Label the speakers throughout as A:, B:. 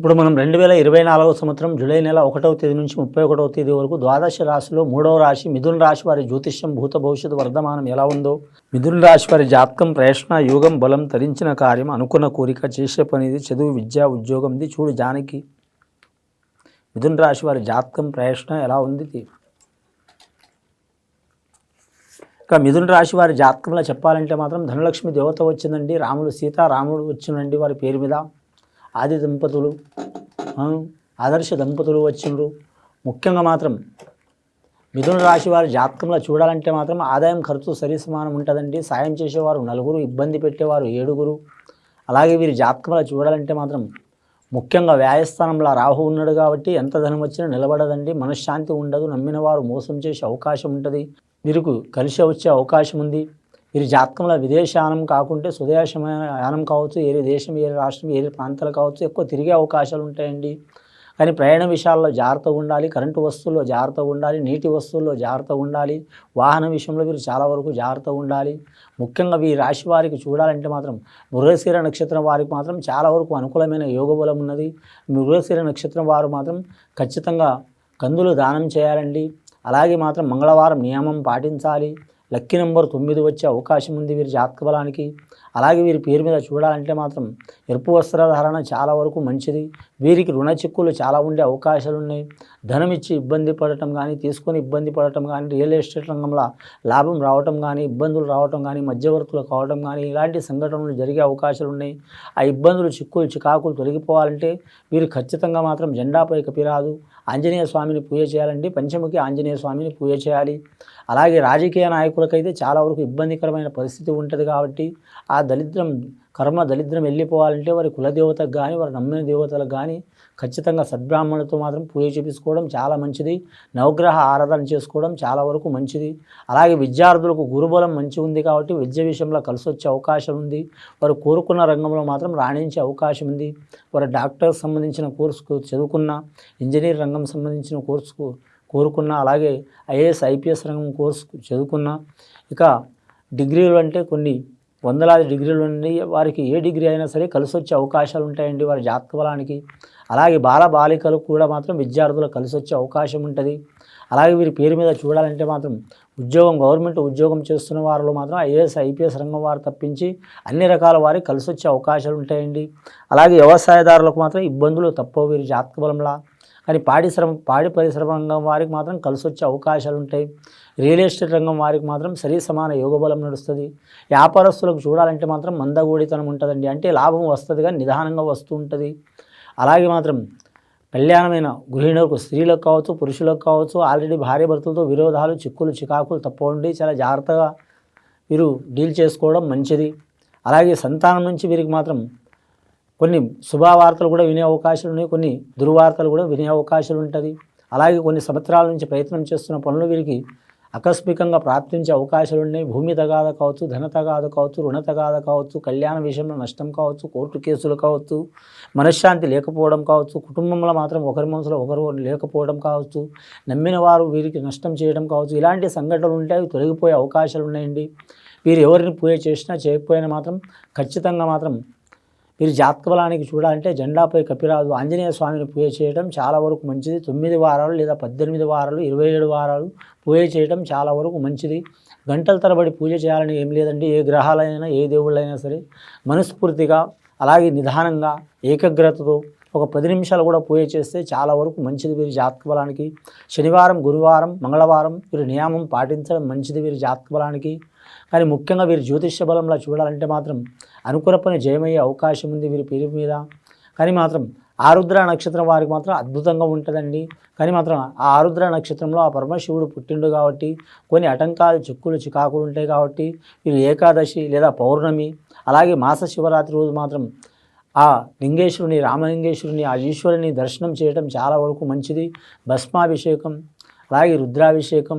A: ఇప్పుడు మనం రెండు వేల ఇరవై నాలుగవ సంవత్సరం జూలై నెల ఒకటవ తేదీ నుంచి ముప్పై ఒకటవ తేదీ వరకు ద్వాదశ రాశిలో మూడవ రాశి మిథున రాశి వారి జ్యోతిష్యం భూత భవిష్యత్తు వర్ధమానం ఎలా ఉందో మిథున రాశి వారి జాతకం ప్రయత్న యోగం బలం తరించిన కార్యం అనుకున్న కోరిక చేసే పనిది చదువు విద్య ఉద్యోగంది చూడు జానకి. మిథున రాశి వారి జాతకం ప్రయత్న ఎలా ఉంది ఇక మిథున రాశి వారి జాతకంలో చెప్పాలంటే మాత్రం ధనలక్ష్మి దేవత వచ్చిందండి రాముడు సీత రాముడు వచ్చిందండి వారి పేరు మీద. ఆది దంపతులు ఆదర్శ దంపతులు వచ్చిండ్రు. ముఖ్యంగా మాత్రం మిథున రాశి వారి జాతకంలో చూడాలంటే మాత్రం ఆదాయం ఖర్చు సరి సమానం ఉంటుందండి. సాయం చేసేవారు నలుగురు ఇబ్బంది పెట్టేవారు ఏడుగురు. అలాగే వీరి జాతకంలో చూడాలంటే మాత్రం ముఖ్యంగా వ్యాయస్థానంలో రాహు ఉన్నాడు కాబట్టి ఎంత ధనం వచ్చినా నిలబడదండి. మనశ్శాంతి ఉండదు. నమ్మిన వారు మోసం చేసే అవకాశం ఉంటుంది. వీరికి కలిసి వచ్చే అవకాశం ఉంది. వీరి జాతకంలో విదేశానం కాకుంటే స్వదేశమైన యానం కావచ్చు ఏ దేశం ఏ రాష్ట్రం ఏ ప్రాంతాలు కావచ్చు ఎక్కువ తిరిగే అవకాశాలు ఉంటాయండి. కానీ ప్రయాణ విషయాల్లో జాగ్రత్తగా ఉండాలి కరెంటు వస్తువుల్లో జాగ్రత్తగా ఉండాలి నీటి వస్తువుల్లో జాగ్రత్తగా ఉండాలి వాహన విషయంలో వీరు చాలా వరకు జాగ్రత్తగా ఉండాలి. ముఖ్యంగా ఈ రాశి వారికి చూడాలంటే మాత్రం మృగశీర నక్షత్రం వారికి మాత్రం చాలా వరకు అనుకూలమైన యోగ బలం ఉన్నది. మృగశీర నక్షత్రం వారు మాత్రం ఖచ్చితంగా కందులు దానం చేయాలండి. అలాగే మాత్రం మంగళవారం నియమం పాటించాలి. లక్కీ నెంబర్ తొమ్మిది వచ్చే అవకాశం ఉంది వీరి జాతక బలానికి. అలాగే వీరి పేరు మీద చూడాలంటే మాత్రం ఎరుపు వస్త్రధారణ చాలా వరకు మంచిది. వీరికి రుణ చిక్కులు చాలా ఉండే అవకాశాలు ఉన్నాయి. ధనం ఇచ్చి ఇబ్బంది పడటం కానీ తీసుకొని ఇబ్బంది పడటం కానీ రియల్ ఎస్టేట్ రంగంలో లాభం రావటం కానీ ఇబ్బందులు రావటం కానీ మధ్యవర్తులు కావడం కానీ ఇలాంటి సంఘటనలు జరిగే అవకాశాలు ఉన్నాయి. ఆ ఇబ్బందులు చిక్కులు చికాకులు తొలగిపోవాలంటే వీరు ఖచ్చితంగా మాత్రం జెండాపై కపిరాదు ఆంజనేయ స్వామిని పూజ చేయాలండి. పంచముఖి ఆంజనేయ స్వామిని పూజ చేయాలి. అలాగే రాజకీయ నాయకులకైతే చాలా వరకు ఇబ్బందికరమైన పరిస్థితి ఉంటుంది కాబట్టి ఆ దరిద్రం కర్మ దరిద్రం వెళ్ళిపోవాలంటే వారి కులదేవతకు కానీ వారి నమ్మిన దేవతలకు కానీ ఖచ్చితంగా సద్బ్రాహ్మణులతో మాత్రం పూజ చేపించుకోవడం చాలా మంచిది. నవగ్రహ ఆరాధన చేసుకోవడం చాలా వరకు మంచిది. అలాగే విద్యార్థులకు గురుబలం మంచి ఉంది కాబట్టి విద్య విషయంలో కలిసి వచ్చే అవకాశం ఉంది. వారు కోరుకున్న రంగంలో మాత్రం రాణించే అవకాశం ఉంది. వారు డాక్టర్ సంబంధించిన కోర్సుకు చదువుకున్న ఇంజనీర్ రంగం సంబంధించిన కోర్సుకు కోరుకున్న అలాగే ఐఏఎస్ ఐపీఎస్ రంగం కోర్సు చదువుకున్న ఇక డిగ్రీలు అంటే కొన్ని వందలాది డిగ్రీలు ఉండి వారికి ఏ డిగ్రీ అయినా సరే కలిసి వచ్చే అవకాశాలు ఉంటాయండి వారి జాతక బలానికి. అలాగే బాల బాలికలకు కూడా మాత్రం విద్యార్థులకు కలిసి వచ్చే అవకాశం ఉంటుంది. అలాగే వీరి పేరు మీద చూడాలంటే మాత్రం ఉద్యోగం గవర్నమెంట్ ఉద్యోగం చేస్తున్న వారిలో మాత్రం ఐఏఎస్ ఐపీఎస్ రంగం వారు తప్పించి అన్ని రకాల వారికి కలిసి వచ్చే అవకాశాలు ఉంటాయండి. అలాగే వ్యవసాయదారులకు మాత్రం ఇబ్బందులు తప్పవు వీరి జాతక బలంలా. కానీ పాడి శ్రమ పాడి పరిశ్రమ రంగం వారికి మాత్రం కలిసి వచ్చే అవకాశాలు ఉంటాయి. రియల్ ఎస్టేట్ రంగం వారికి మాత్రం సరి సమాన యోగ బలం నడుస్తుంది. వ్యాపారస్తులకు చూడాలంటే మాత్రం మందగూడితనం ఉంటుందండి. అంటే లాభం వస్తుంది కానీ నిదానంగా వస్తూ ఉంటుంది. అలాగే మాత్రం కళ్యాణమైన గృహిణులకు స్త్రీలకు కావచ్చు పురుషులకు కావచ్చు ఆల్రెడీ భార్య భర్తలతో విరోధాలు చిక్కులు చికాకులు తప్పవండి. చాలా జాగ్రత్తగా వీరు డీల్ చేసుకోవడం మంచిది. అలాగే సంతానం నుంచి వీరికి మాత్రం కొన్ని శుభవార్తలు కూడా వినే అవకాశాలు ఉన్నాయి కొన్ని దుర్వార్తలు కూడా వినే అవకాశాలు ఉంటుంది. అలాగే కొన్ని సంవత్సరాల నుంచి ప్రయత్నం చేస్తున్న పనులు వీరికి ఆకస్మికంగా ప్రాప్తించే అవకాశాలు ఉన్నాయి. భూమి తగాద కావచ్చు ధన తగాద కావచ్చు రుణ తగాద కావచ్చు కళ్యాణ విషయంలో నష్టం కావచ్చు కోర్టు కేసులు కావచ్చు మనశ్శాంతి లేకపోవడం కావచ్చు కుటుంబంలో మాత్రం ఒకరి మనసులో ఒకరు లేకపోవడం కావచ్చు నమ్మిన వారు వీరికి నష్టం చేయడం కావచ్చు ఇలాంటి సంఘటనలు ఉంటాయి అవి తొలగిపోయే అవకాశాలు ఉన్నాయండి. వీరు ఎవరిని పూజ చేసినా చేయకపోయినా మాత్రం ఖచ్చితంగా మాత్రం వీరి జాతక బలానికి చూడాలంటే జెండాపై కపిరాజు ఆంజనేయ స్వామిని పూజ చేయడం చాలా వరకు మంచిది. తొమ్మిది వారాలు లేదా పద్దెనిమిది వారాలు ఇరవై ఏడు వారాలు పూజ చేయడం చాలా వరకు మంచిది. గంటల తరబడి పూజ చేయాలని ఏం లేదండి. ఏ గ్రహాలైనా ఏ దేవుళ్ళైనా సరే మనస్ఫూర్తిగా అలాగే నిదానంగా ఏకాగ్రతతో ఒక పది నిమిషాలు కూడా పూజ చేస్తే చాలా వరకు మంచిది వీరి జాతక బలానికి. శనివారం గురువారం మంగళవారం వీరి నియామం పాటించడం మంచిది వీరి జాతక బలానికి. కానీ ముఖ్యంగా వీరి జ్యోతిష్య బలంలో చూడాలంటే మాత్రం అనుకూల పని జయమయ్యే అవకాశం ఉంది వీరి పేరు మీద. కానీ మాత్రం ఆరుద్ర నక్షత్రం వారికి మాత్రం అద్భుతంగా ఉంటుందండి. కానీ మాత్రం ఆ ఆరుద్ర నక్షత్రంలో ఆ పరమశివుడు పుట్టిండు కాబట్టి కొన్ని ఆటంకాలు చిక్కులు చికాకులు ఉంటాయి కాబట్టి వీరు ఏకాదశి లేదా పౌర్ణమి అలాగే మాస శివరాత్రి రోజు మాత్రం ఆ లింగేశ్వరుని రామలింగేశ్వరుని ఆ ఈశ్వరుని దర్శనం చేయడం చాలా వరకు మంచిది. భస్మాభిషేకం అలాగే రుద్రాభిషేకం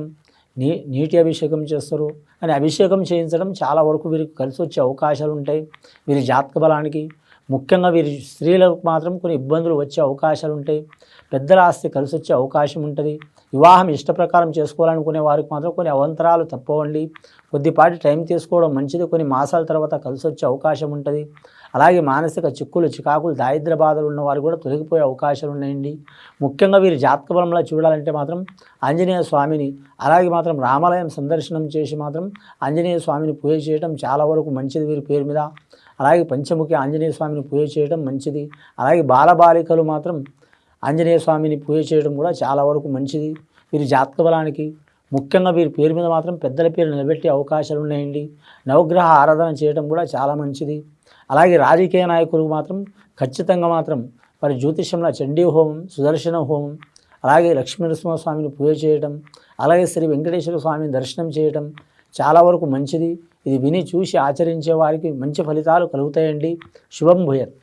A: నీ నీటి అభిషేకం చేస్తారు. కానీ అభిషేకం చేయించడం చాలా వరకు వీరికి కలిసి వచ్చే అవకాశాలు ఉంటాయి. వీరి జాతక బలానికి ముఖ్యంగా వీరి స్త్రీలకు మాత్రం కొన్ని ఇబ్బందులు వచ్చే అవకాశాలు ఉంటాయి. పెద్దల ఆస్తి కలిసి వచ్చే అవకాశం ఉంటుంది. వివాహం ఇష్ట ప్రకారం చేసుకోవాలనుకునే వారికి మాత్రం కొన్ని అవంతరాలు తప్పవండి. కొద్దిపాటి టైం తీసుకోవడం మంచిది. కొన్ని మాసాల తర్వాత కలిసి వచ్చే అవకాశం ఉంటుంది. అలాగే మానసిక చిక్కులు చికాకులు దారిద్ర బాధలు ఉన్న వారు కూడా తొలగిపోయే అవకాశాలు ఉన్నాయండి. ముఖ్యంగా వీరి జాతక బలంలో చూడాలంటే మాత్రం ఆంజనేయ స్వామిని అలాగే మాత్రం రామాలయం సందర్శనం చేసి మాత్రం ఆంజనేయ స్వామిని పూజ చేయడం చాలా వరకు మంచిది వీరి పేరు మీద. అలాగే పంచముఖి ఆంజనేయ స్వామిని పూజ చేయడం మంచిది. అలాగే బాలబాలికలు మాత్రం ఆంజనేయ స్వామిని పూజ చేయడం కూడా చాలా వరకు మంచిది. వీరి జాతక బలానికి ముఖ్యంగా వీరి పేరు మీద మాత్రం పెద్దల పేరు నిలబెట్టే అవకాశాలు ఉన్నాయండి. నవగ్రహ ఆరాధన చేయడం కూడా చాలా మంచిది. అలాగే రాజకీయ నాయకులు మాత్రం ఖచ్చితంగా మాత్రం వారి జ్యోతిష్యంలో చండీ హోమం సుదర్శన హోమం అలాగే లక్ష్మీనరసింహ స్వామిని పూజ చేయడం అలాగే శ్రీ వెంకటేశ్వర స్వామిని దర్శనం చేయడం చాలా వరకు మంచిది. ఇది విని చూసి ఆచరించే వారికి మంచి ఫలితాలు కలుగుతాయండి. శుభం భూయత్.